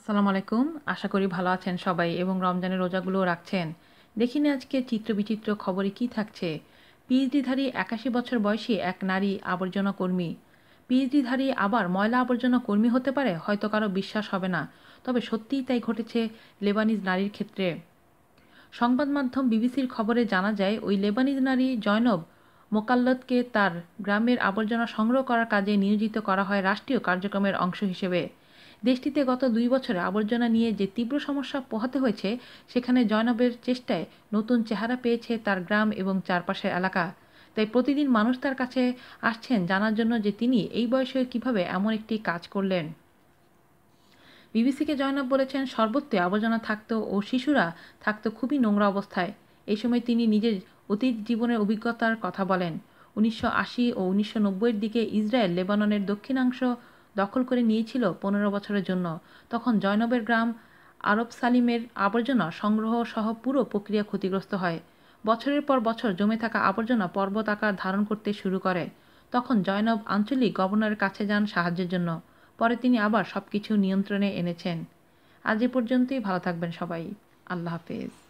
আসসালামু আলাইকুম। আশা করি ভালো আছেন সবাই এবং রমজানের রোজাগুলোও রাখছেন। দেখিনি আজকে চিত্র বিচিত্র খবরে কি থাকছে। পিএইচডিধারী একাশি বছর বয়সী এক নারী আবর্জনা কর্মী। পিএইচডিধারী আবার ময়লা আবর্জনা কর্মী হতে পারে? হয়তো কারও বিশ্বাস হবে না। তবে সত্যিই তাই ঘটেছে লেবানিজ নারীর ক্ষেত্রে। সংবাদ মাধ্যম বিবিসির খবরে জানা যায়, ওই লেবানিজ নারী জয়নব মোকাল্লতকে তার গ্রামের আবর্জনা সংগ্রহ করার কাজে নিয়োজিত করা হয় রাষ্ট্রীয় কার্যক্রমের অংশ হিসেবে। দেশটিতে গত দুই বছরে আবর্জনা নিয়ে যে তীব্র সমস্যা পোহাতে হয়েছে, সেখানে জয়নবের চেষ্টায় নতুন চেহারা পেয়েছে তার গ্রাম এবং চারপাশের এলাকা। তাই প্রতিদিন মানুষ তার কাছে আসছেন জানার জন্য যে তিনি এই বয়সে কীভাবে এমন একটি কাজ করলেন। বিবিসিকে জয়নব বলেছেন, সর্বত্রে আবর্জনা থাকতো ও শিশুরা থাকতো খুবই নোংরা অবস্থায়। এই সময় তিনি নিজের অতীত জীবনের অভিজ্ঞতার কথা বলেন। উনিশশো আশি ও উনিশশো নব্বইয়ের দিকে ইসরায়েল, লেবাননের দক্ষিণাংশ দখল করে নিয়েছিল পনেরো বছরের জন্য। তখন জয়নবের গ্রাম আরব সালিমের আবর্জনা সংগ্রহ সহ পুরো প্রক্রিয়া ক্ষতিগ্রস্ত হয়। বছরের পর বছর জমে থাকা আবর্জনা পর্বত আকার ধারণ করতে শুরু করে। তখন জয়নব আঞ্চলিক গভর্নরের কাছে যান সাহায্যের জন্য। পরে তিনি আবার সব কিছু নিয়ন্ত্রণে এনেছেন। আজ এ পর্যন্তই, ভালো থাকবেন সবাই। আল্লাহ হাফেজ।